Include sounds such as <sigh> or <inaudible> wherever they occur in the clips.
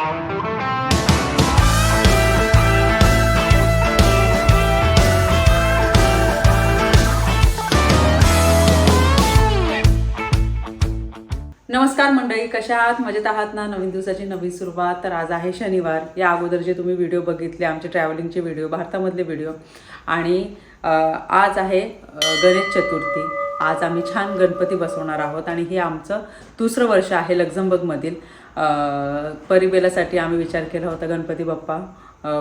नमस्कार मंडळी कशा आहात? मजेत आहात ना? नवीन दिवसाची नवीन सुरुवात. तर आज आहे शनिवार. या अगोदर जे तुम्ही व्हिडिओ बघितले आमचे ट्रॅव्हलिंगचे व्हिडिओ भारतामधले व्हिडिओ आणि आज आहे गणेश चतुर्थी. आज आम्ही छान गणपती बसवणार आहोत. आणि हे आमचं दुसरं वर्ष आहे लक्झमबर्गमधील. परिबेलासाठी आम्ही विचार केला होता गणपती बाप्पा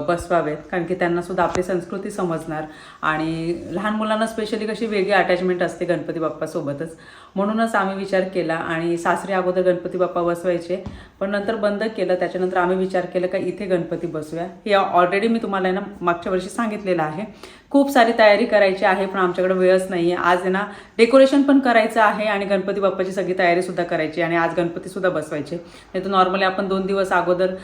बसवावेत. कारण की त्यांनासुद्धा आपली संस्कृती समजणार. आणि लहान मुलांना स्पेशली कशी वेगळी अटॅचमेंट असते गणपती बाप्पासोबतच. म्हणूनच आम्ही विचार केला आणि सासरे अगोदर गणपती बाप्पा बसवायचे पण नंतर बंद केलं. त्याच्यानंतर आम्ही विचार केला का इथे गणपती बसवूया. हे ऑलरेडी मी तुम्हाला आहे ना मागच्या वर्षी सांगितलेलं आहे. खूप सारी तयारी करायची आहे पण आमच्याकडे वेळच नाही आहे आज आहे ना डेकोरेशन पण करायचं आहे आणि गणपती बाप्पाची सगळी तयारीसुद्धा करायची आणि आज गणपतीसुद्धा बसवायचे. नाही तर नॉर्मली आपण दोन दिवस अगोदर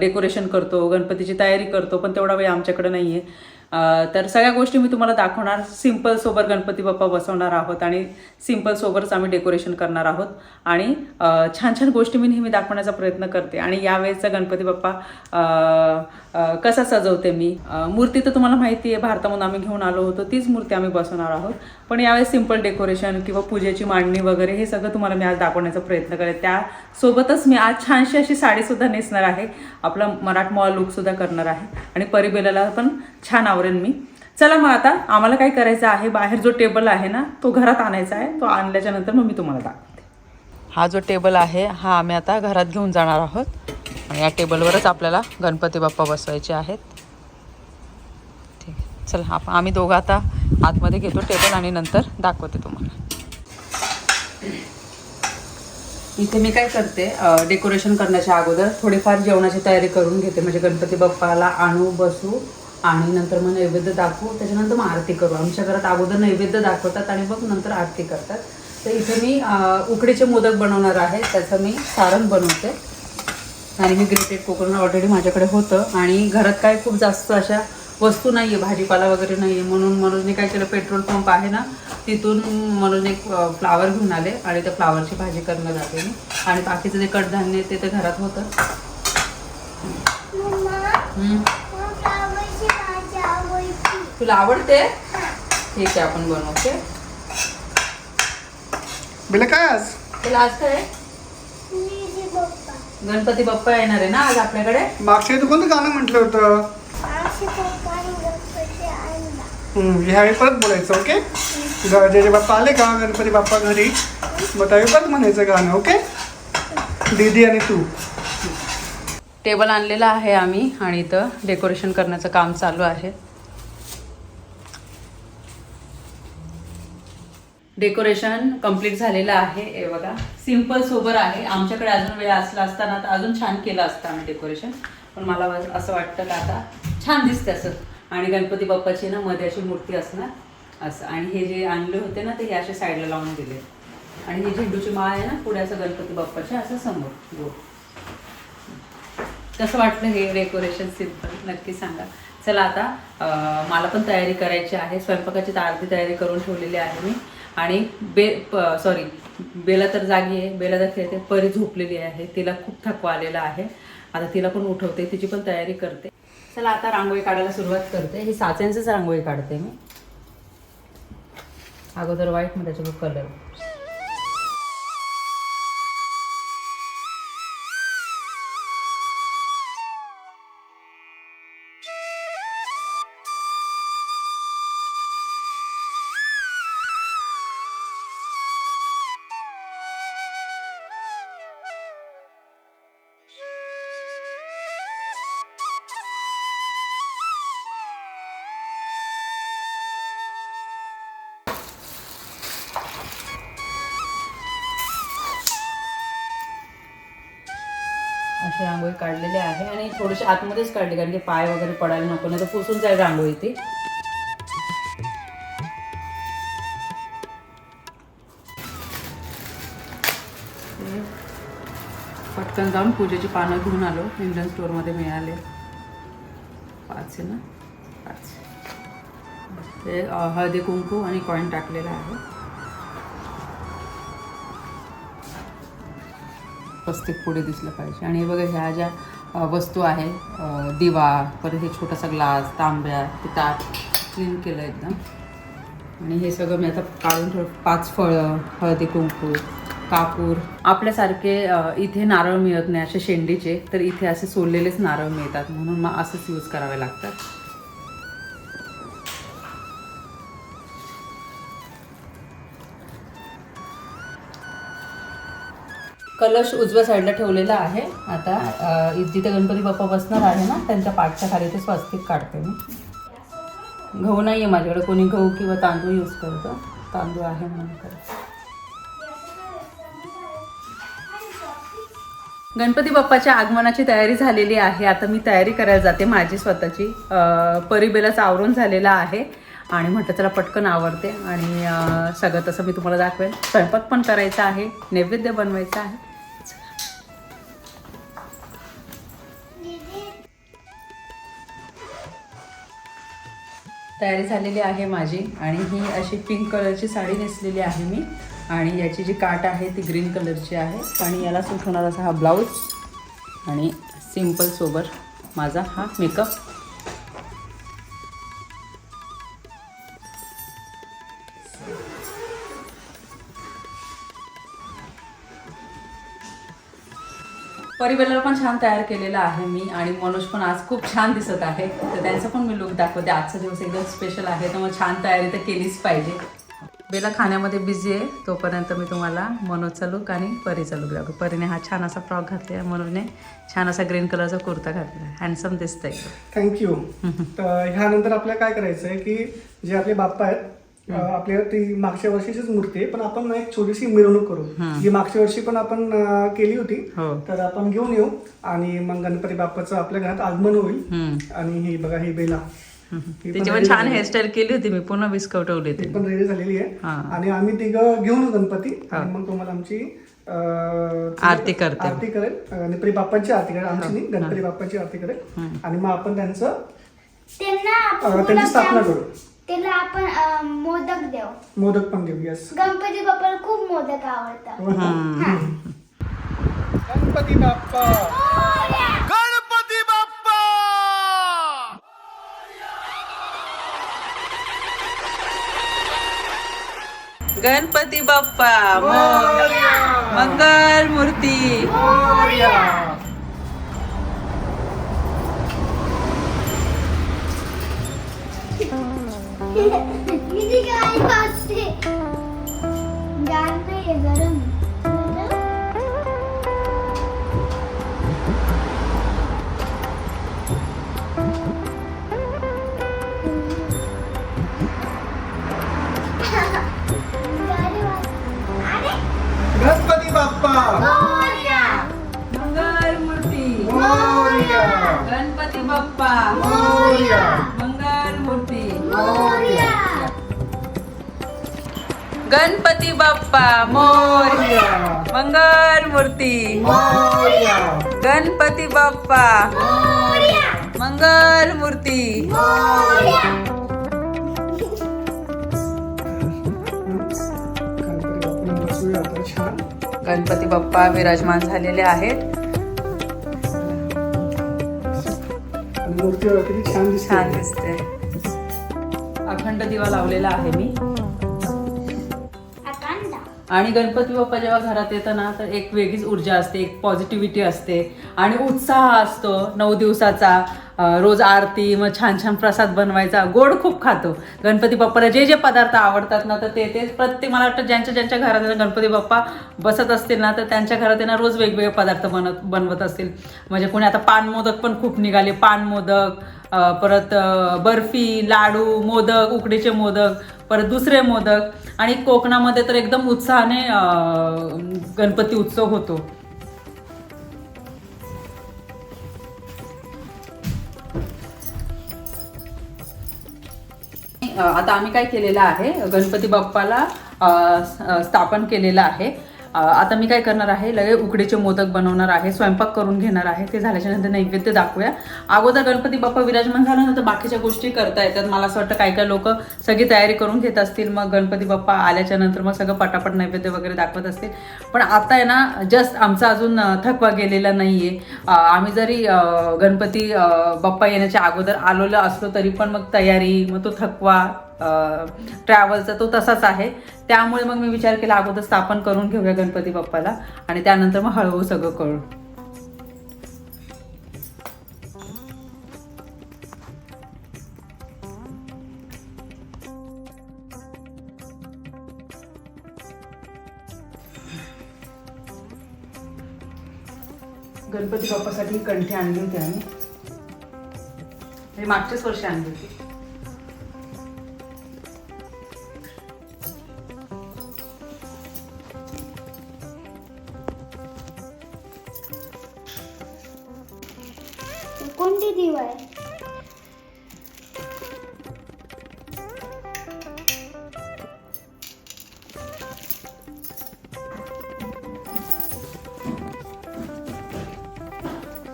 डेकोरेशन करतो गणपतीची तयारी करतो पण तेवढा वेळ आमच्याकडे नाही आहे तर सगळ्या गोष्टी मी तुम्हाला दाखवणार. सिंपल सोबत गणपती बाप्पा बसवणार आहोत आणि सिंपल सोबतच आम्ही डेकोरेशन करणार आहोत. आणि छान छान गोष्टी मी नेहमी दाखवण्याचा प्रयत्न करते. आणि यावेळेचा गणपती बाप्पा कसा सजवते मी? मूर्ती तर तुम्हाला माहिती आहे भारतामधून आम्ही घेऊन आलो होतो तीच मूर्ती आम्ही बसवणार आहोत. पण यावेळेस सिंपल डेकोरेशन किंवा पूजेची मांडणी वगैरे हे सगळं तुम्हाला मी आज दाखवण्याचा प्रयत्न करेन. त्यासोबतच मी आज छानशी अशी साडीसुद्धा नेसणार आहे. आपला मराठमोळा लुकसुद्धा करणार आहे. आणि परिबेलाला पण छान आवरेन मी. चला मग आता आम्हाला काय करायचं आहे? बाहेर जो टेबल आहे ना तो घरात आणायचा आहे. तो आणल्याच्यानंतर मग मी तुम्हाला दाखव हा जो टेबल आहे हा आम्ही आता घरात घेऊन जाणार आहोत. आणि या टेबलवरच आपल्याला गणपती बाप्पा बसवायचे आहेत. ठीक आहे. चला आपण आम्ही दोघं आता आतमध्ये घेतो टेबल आणि नंतर दाखवते तुम्हाला. इथे मी काय करते डेकोरेशन करण्याच्या अगोदर थोडीफार जेवणाची तयारी करून घेते. म्हणजे गणपती बाप्पाला आणू बसू आणि नंतर मग नैवेद्य दाखवू. त्याच्यानंतर मग आरती करू. आमच्या घरात अगोदर नैवेद्य दाखवतात आणि मग नंतर आरती करतात. तर इथे मी उकडीचे मोदक बनवणार आहे. त्याचं मी सारण बनवते. आणि मी ग्रेटेड कोकोनट ऑलरेडी माझ्याकडे होतं. आणि घरात काय खूप जास्त अशा वस्तू नाही आहे भाजीपाला वगैरे नाही आहे म्हणून मनोजने काय केलं पेट्रोल पंप आहे ना तिथून मनोजने एक फ्लावर घेऊन आले. आणि त्या फ्लावरची भाजी करणार आहे मी आणि बाकीचं जे कडधान्य ते तर घरात होतं. तुला आवडते? ठीक आहे आपण बनवते. बेला काय आज तुला आज काय? गणपती बाप्पा येणार आहे ना आज आपल्याकडे? मागच्या वेळी तू कोणतं गाणं म्हटलं होतं? हम्म, ह्यावेळी परत बोलायचं ओके? ग- जे जे बाप्पा आले का गणपती बाप्पा घरी? मग त्यावेळी परत म्हणायचं गाणं ओके? दीदी आणि तू. टेबल आणलेला आहे आम्ही आणि इथं डेकोरेशन करण्याचं काम चालू आहे. डेकोरेशन कंप्लीट झालेलं आहे. हे बघा सिंपल सोबर आहे. आमच्याकडे अजून वेळ असला असताना तर अजून छान केलं असतं आम्ही डेकोरेशन. पण मला असं वाटतं का आता छान दिसतं असं. आणि गणपती बाप्पाची ना मध्ये अशी मूर्ती असणार असं. आणि हे जे आणले होते ना ते हे असे साईडला लावून दिले. आणि ही झेंडूची माळ आहे ना पुढे असं गणपती बाप्पाच्या असं समोर. गो कसं वाटलं हे डेकोरेशन सिंपल नक्की सांगा. चला आता मला पण तयारी करायची आहे. स्वयंपाकाची तर अर्धी तयारी करून ठेवलेली आहे मी. आणि बे सॉरी बेला तर जागी आहे बेला तर खेळते परी झोपलेली आहे तिला खूप थकवा आलेला आहे. आता तिला पण उठवते तिची पण तयारी करते. चला आता रांगोळी काढायला सुरुवात करते. ही साच्यांचीच रांगोळी काढते मी. अगोदर व्हाईट मग त्याच्यावर कलर थोडीशी आतमध्येच काढली कारण की पाय वगैरे पडायला नको नाही तर पुसून जाईल रांगोळी ती. पटकन जाऊन पूजेची पानं घेऊन आलो इंडियन स्टोअरमध्ये मिळाले. पाच आहे ना? पाच. ते हळदी कुंकू आणि कॉईन टाकलेला आहे. स्वस्तिक पुढे दिसलं पाहिजे. आणि हे बघा ह्या ज्या वस्तू आहे. दिवा परत हे छोटासा ग्लास तांब्या ते ताट क्लीन केलं एकदम. आणि हे सगळं मी आता काढून ठेव पाच फळं हळदी कुंकू कापूर. आपल्यासारखे इथे नारळ मिळत नाही असे शेंडीचे तर इथे असे सोललेलेच नारळ मिळतात म्हणून मग असंच यूज करावे लागतात. कलश उजव्या साईडला ठेवलेला आहे. आता जिथे गणपती बाप्पा बसणार आहे ना त्यांच्या पाठच्या खाली ते स्वस्तिक काढते मी. गहू नाही आहे माझ्याकडे कोणी गहू किंवा तांदूळ यूज करतं. तांदूळ आहे म्हणून करते. गणपती बाप्पाच्या आगमनाची तयारी झालेली आहे. आता मी तयारी करायला जाते. माझी स्वतःची परिबेलाच आवरून झालेला आहे. आणि म्हटलं चला पटकन आवडते आणि सगळं तसं मी तुम्हाला दाखवेन. स्वयंपाक पण करायचा आहे. नैवेद्य बनवायचा आहे. तयारी झालेली आहे माझी आणि ही अशी पिंक कलरची साडी नेसलेली आहे मी. आणि याची जी काट आहे ती ग्रीन कलरची आहे. आणि याला सूट होणार असा हा ब्लाऊज आणि सिंपल सोबर माझा हा मेकअप परिवेला पण छान तयार केलेला आहे मी आणि मनोज पण आज खूप छान दिसत आहे. तर त्यांचा पण मी लुक दाखवते. आजचा दिवस एकदम स्पेशल आहे तर मग छान तयारी तर केलीच पाहिजे. बेला खाण्यामध्ये बिझी आहे तोपर्यंत मी तुम्हाला मनोजचा लुक आणि परीचा लुक दाखवतो. परीने हा छान असा फ्रॉक घातला मनोजने छान असा ग्रीन कलरचा कुर्ता घातला आहे हँडसम दिसतं एकदम थँक्यू तर ह्यानंतर आपल्याला काय करायचं आहे की जे आपले बाप्पा आहेत आपल्याला ती मागच्या वर्षीचीच मूर्ती आहे पण आपण ना एक छोटीशी मिरवणूक करू. जी मागच्या वर्षी पण आपण केली होती. हो. तर आपण घेऊन येऊ आणि मग गणपती बाप्पाचं आपल्या घरात आगमन होईल. आणि ही बघा ही बेला. तिची पण छान हेअरस्टाईल केली होती मी पूर्ण विस्कवटवली ती ती. पण रेडी झालेली आहे. हा. आणि आम्ही तिघं घेऊन गणपती. आणि मग तुम्हाला आमची आरती करते. आरती करेल. गणपती बाप्पाची आरती करेल. आमची नाही गणपती बाप्पाची आरती करेल. आणि मग आपण त्यांचं त्यांची स्थापना करू. त्याला आपण मोदक देऊ. मोदक पण देऊ यस गणपती बाप्पाला खूप मोदक आवडतात. गणपती बाप्पा. गणपती बाप्पा! गणपती बाप्पा मंगल मूर्ती. किती Bir de galiba şey. Gelme yazarım. बसूया आता छान गणपती बाप्पा विराजमान झालेले आहेत. मूर्ती छान दिसते. छान दिसते. अखंड दिवा लावलेला आहे मी. आणि गणपती बाप्पा जेव्हा घरात येतं ना तर एक वेगळीच ऊर्जा असते एक पॉझिटिव्हिटी असते. आणि उत्साह असतो नऊ दिवसाचा. रोज आरती मग छान छान प्रसाद बनवायचा. गोड खूप खातो. गणपती बाप्पाला जे जे पदार्थ आवडतात ना तर ते ते प्रत्येक मला वाटतं ज्यांच्या ज्यांच्या घरात गणपती बाप्पा बसत असतील ना तर त्यांच्या घरात त्यांना रोज वेगवेगळे पदार्थ बनत बनवत असतील. म्हणजे कोणी आता पान मोदक पण खूप निघाले. पान मोदक परत बर्फी लाडू मोदक उकडीचे मोदक परत दुसरे मोदक. आणि कोकणामध्ये तर एकदम उत्साहाने गणपती उत्सव होतो. आता आम्ही काय केलेलं आहे? गणपती बाप्पाला स्थापन केलेलं आहे. आता मी काय करणार आहे लगे उकडीचे मोदक बनवणार आहे स्वयंपाक करून घेणार आहे ते झाल्याच्यानंतर नैवेद्य दाखवूया. अगोदर गणपती बाप्पा विराजमान झाल्यानंतर बाकीच्या गोष्टी करता येतात. मला असं वाटतं काही काही लोक सगळी तयारी करून घेत असतील मग गणपती बाप्पा आल्याच्यानंतर मग सगळं पटापट नैवेद्य वगैरे दाखवत असतील. पण आता आहे ना जस्ट आमचा अजून थकवा गेलेला नाही आहे आम्ही जरी गणपती बाप्पा येण्याच्या अगोदर आलेलो असलो तरी पण मग तयारी मग तो थकवा ट्रॅव्हलचा तो तसाच आहे. त्यामुळे मग मी विचार केला अगोदर स्थापन करून घेऊया गणपती बाप्पाला आणि त्यानंतर मग हळूहळू सगळं कळू गणपती बाप्पासाठी कंठी आणली होती आम्ही. मागच्याच वर्षी आणली होती. कोणती देव आहे?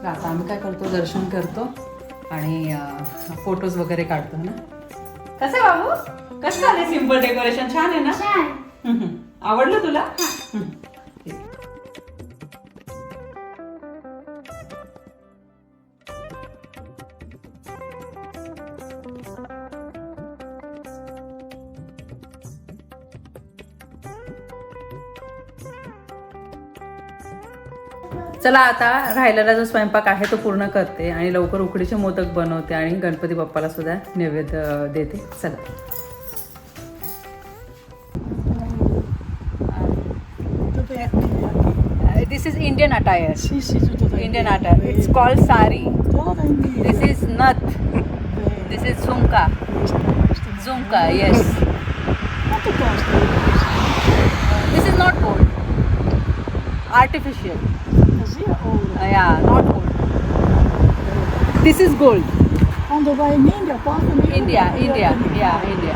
आता आम्ही काय करतो? दर्शन करतो आणि फोटोज वगैरे काढतो ना? कसं बाबू? कसं झालं सिंपल डेकोरेशन छान आहे ना. आवडलं तुला? चला आता राहिलेला जो स्वयंपाक आहे तो पूर्ण करते आणि लवकर उकडीचे मोदक बनवते आणि गणपती बाप्पाला सुद्धा नैवेद्य देते चला this is Indian attire Sì, sì, tutto da Indian attire. It's called sari. Tutto da India. This is nut. This is zumka. Zumka, yes. Quanto costa? This is not gold. Artificial. Così o Uh, yeah, not gold. This is gold. quando vai in India portano in India, India, yeah, India. In India.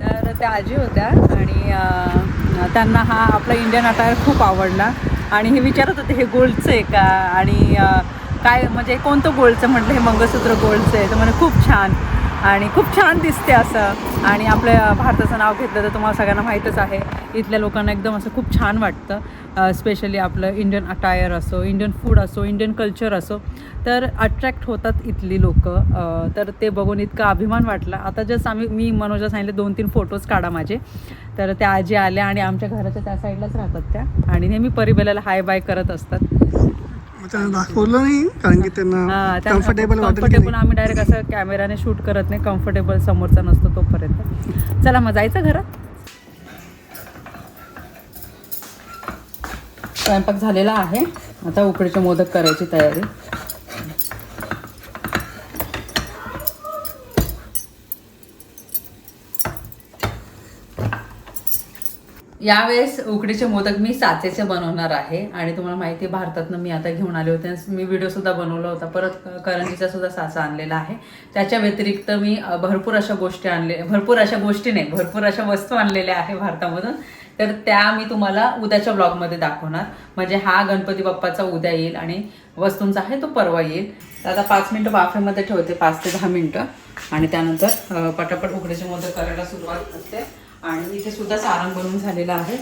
तर त्या आजी होत्या आणि अं, त्यांना हा आपला Indian attire खूप आवडला आणि हे विचारत होते हे गोल्डचं आहे का आणि अं, काय म्हणजे कोणतं गोल्डचं म्हटलं हे मंगळसूत्र गोल्डचं आहे तर म्हणे खूप छान आणि खूप छान दिसते असं. आणि आपल्या भारताचं नाव घेतलं तर तुम्हाला सगळ्यांना माहीतच आहे. इथल्या लोकांना एकदम असं खूप छान वाटतं. स्पेशली आपलं इंडियन अटायर असो इंडियन फूड असो इंडियन कल्चर असो. तर अट्रॅक्ट होतात इथली लोक. तर ते बघून इतका अभिमान वाटला. आता जस्ट आम्ही मी मनोजा सांगितले दोन तीन फोटोज काढा माझे. तर त्या आजी आल्या आणि आमच्या घराच्या त्या साईडलाच राहतात त्या. आणि नेहमी परिबेलाला हाय बाय करत असतात. त्यांना दाखवलं नाही कारण की त्यांना कम्फर्टेबल कम्फर्टेबल आम्ही डायरेक्ट असं कॅमेराने शूट करत नाही कम्फर्टेबल समोरचा नसतो तोपर्यंत. चला मग जायचं घरात? स्वयंपाक झालेला आहे. आता उकडीचे मोदक करायची तयारी. यावेळेस उकडीचे मोदक मी साचेचे बनवणार आहे. आणि तुम्हाला माहिती आहे भारतातनं मी आता घेऊन आले होते. मी व्हिडिओ सुद्धा बनवला होता. परत करंजीचा सुद्धा साचा आणलेला आहे. त्याच्या व्यतिरिक्त मी भरपूर अशा गोष्टी आणले भरपूर अशा गोष्टी नाही भरपूर अशा वस्तू आणलेल्या आहे भारतामधून. तर त्या मी तुम्हाला उद्याच्या ब्लॉगमध्ये दाखवणार. म्हणजे हा गणपती बाप्पाचा उद्या येईल आणि वस्तूंचा आहे तो परवा येईल. तर आता पाच मिनटं बाफेमध्ये ठेवते पाच ते दहा मिनटं. आणि त्यानंतर पटापट उकडीचे मोदक करायला सुरुवात असते आणि इथे सुद्धा सारण बनवून झालेलं आहे.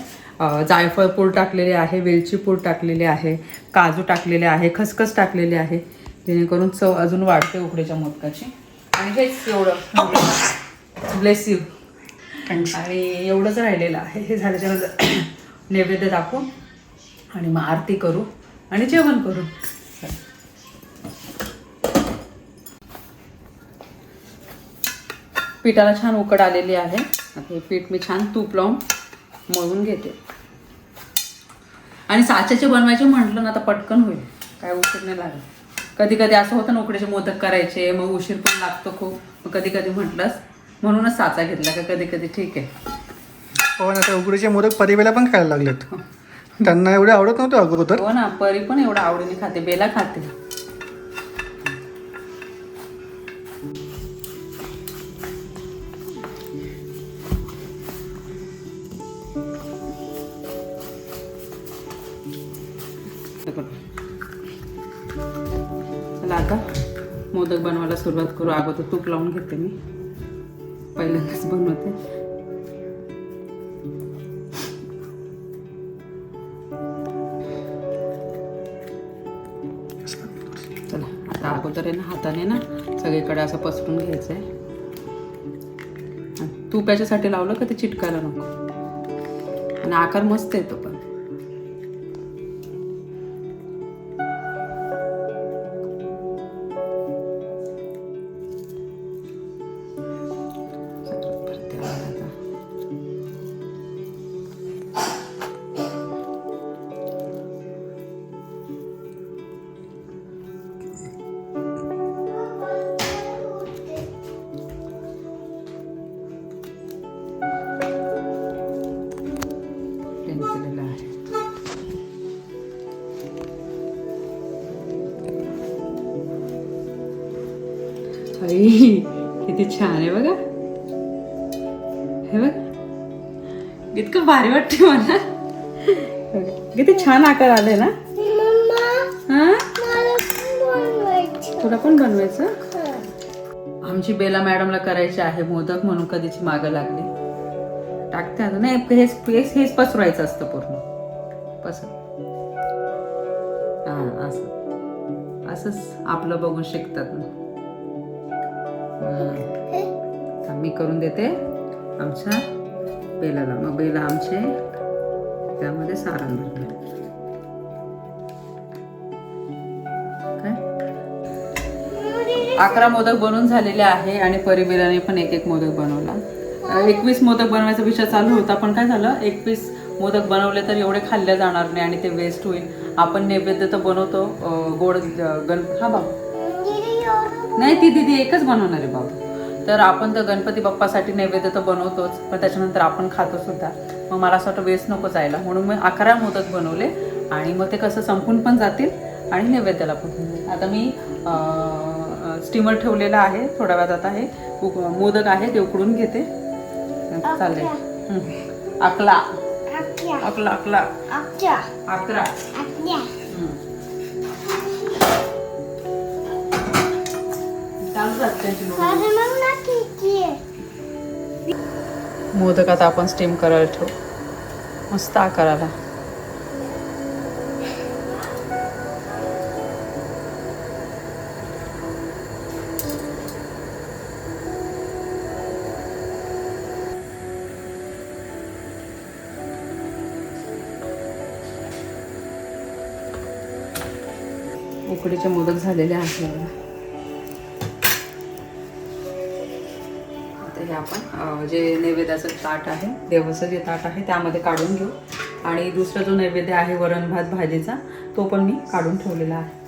जायफळ पूड टाकलेले आहे वेलची पूड टाकलेली आहे काजू टाकलेले आहे खसखस टाकलेले आहे. जेणेकरून चव अजून वाढते उकडीच्या मोदकाची. आणि हेच एवढं. ब्लेस यू आणि एवढंच राहिलेलं आहे. हे झाल्याच्यानंतर <clears throat> नैवेद्य दाखवू. आणि मग आरती करू. आणि जेवण करू. पिठाला छान उकड आलेली आहे. हे पीठ मी छान तूप लावून मळून घेते. आणि साच्याचे बनवायचे म्हटलं ना आता पटकन होईल. काय उशीर नाही लागत. कधी कधी असं होतं ना उकडीचे मोदक करायचे मग उशीर पण लागतो खूप. मग कधी कधी म्हटलंस म्हणूनच साचा घेतला का कधी कधी ठीक आहे. हो ना आता उकडीचे मोदक परिवेला पण खायला लागलेत. त्यांना एवढे आवडत नव्हते अगोदर. हो ना परी पण एवढं आवडीने खाते बेला खाते. चला आता मोदक बनवायला सुरुवात करू. अगोदर तूप लावून घेते मी. पहिल्यांदाच बनवते. चला आता अगोदर आहे ना हाताने ना सगळीकडे असं पसरून घ्यायचं आहे तूप याच्यासाठी लावलं का ते चिटकायला नको? आणि आकार मस्त येतो पण. किती छान आहे बघा हे बघ इतकं भारी वाटते मला किती छान आकार आले ना हा तुला पण बनवायचं आमची बेला मॅडमला करायची आहे मोदक म्हणून कधीची मागं लागली टाकते आता नाही हेच हेच हेच पसरवायचं असतं पूर्ण पसर हा असं असंच आपलं बघून शिकतात ना मी करून देते. आमच्या बेलाला. मग बेला आमचे त्यामध्ये सारण भरणार काय? अकरा मोदक बनवून झालेले आहे आणि परिबिराने पण एक एक मोदक बनवला. एकवीस मोदक बनवायचा विषय चालू होता पण काय झालं? एकवीस मोदक बनवले तर एवढे खाल्ले जाणार नाही आणि ते वेस्ट होईल. आपण नैवेद्य तर बनवतो गोड गण हा बाबा नाही ती दिदी एकच बनवणार आहे बाबू. तर आपण तर गणपती बाप्पासाठी नैवेद्य तर बनवतोच पण त्याच्यानंतर आपण खातो सुद्धा. मग मला असं वाटतं वेस्ट नको जायला. म्हणून मी अकरा मोदक बनवले आणि मग ते कसं संपून पण जातील आणि नैवेद्याला पण. आता मी स्टीमर ठेवलेला आहे थोड्या वेळात आता हे मोदक आहे ते उकडून घेते. चाललंय हं. अकला. अकला अकला. अकरा. मोदक आता आपण स्टीम करायला ठेवू. मस्त आकाराला. उकडीचे मोदक झालेले आहेत. आपण. जे नैवेद्याचं ताट आहे देवाचं जे ताट आहे त्यामध्ये काढून घेऊ. आणि दुसरा जो नैवेद्य आहे वरण भात भाजीचा तो पण मी काढून ठेवलेला आहे.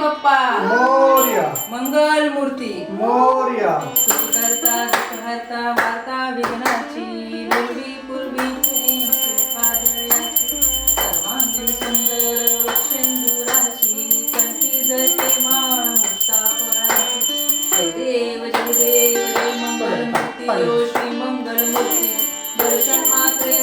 बाप्पा मोर्या. मंगल मूर्ती मोर्या. करता करता वार्ता विघ्नाची पूर्वी पूर्वी. सर्वांगी सुंदर शेंदुराची कंठी जय देव जय देव जय मंगल मूर्ती श्री मंगल मूर्ती दर्शन मात्रे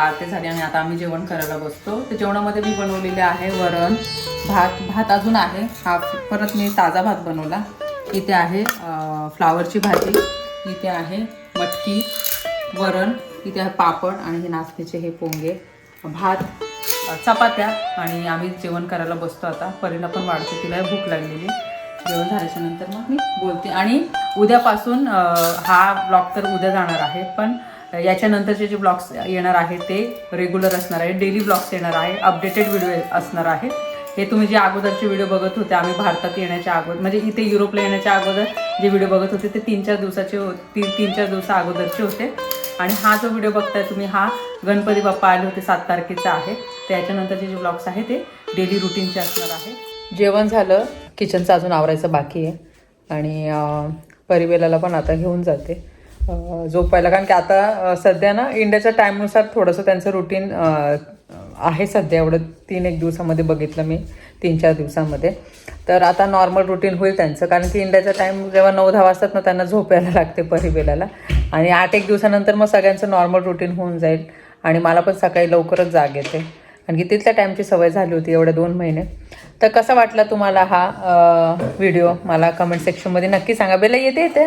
आरती झाली आणि आता आम्ही जेवण करायला बसतो. तर जेवणामध्ये मी बनवलेले आहे वरण भात भात अजून आहे. हा परत मी ताजा भात बनवला. इथे आहे फ्लावरची भाजी इथे आहे मटकी वरण इथे आहे पापड आणि हे नाचणीचे हे पोंगे भात चपात्या आणि आम्ही जेवण करायला बसतो आता. परीला पण वाढते तिला भूक लागलेली. जेवण झाल्याच्यानंतर मग मी बोलते. आणि उद्यापासून हा ब्लॉग तर उद्या जाणार आहे. पण याच्यानंतरचे जे ब्लॉग्स येणार आहे ते रेग्युलर असणार आहे डेली ब्लॉग्स येणार आहे अपडेटेड व्हिडिओ असणार आहे हे तुम्ही जे अगोदरचे व्हिडिओ बघत होते आम्ही भारतात येण्याच्या अगोदर म्हणजे इथे युरोपला येण्याच्या अगोदर जे व्हिडिओ बघत होते ते तीन चार दिवसाचे हो तीन तीन चार दिवसा अगोदरचे होते. आणि हा जो व्हिडिओ बघताय तुम्ही हा गणपती बाप्पा आले होते सात तारखेचा आहे. त्याच्यानंतरचे जे ब्लॉग्स आहे ते डेली रुटीनचे असणार आहे. जेवण झालं किचनचं अजून आवरायचं बाकी आहे. आणि परिवेलाला पण आता घेऊन जाते. झोपायला. कारण की आता सध्या ना इंडियाच्या टाईमनुसार थोडंसं त्यांचं रुटीन आहे सध्या. एवढं तीन एक दिवसामध्ये बघितलं मी तीन चार दिवसामध्ये. तर आता नॉर्मल रुटीन होईल त्यांचं. कारण की इंडियाचा टाईम जेव्हा नऊ दहा वाजतात ना त्यांना झोपायला लागते परिवेलाला आणि आठ एक दिवसानंतर मग सगळ्यांचं नॉर्मल रुटीन होऊन जाईल. आणि मला पण सकाळी लवकरच जाग येते. कारण की तिथल्या टाईमची सवय झाली होती एवढे दोन महिने. तर कसा वाटला तुम्हाला हा व्हिडिओ मला कमेंट सेक्शनमध्ये नक्की सांगा. बेला येते येते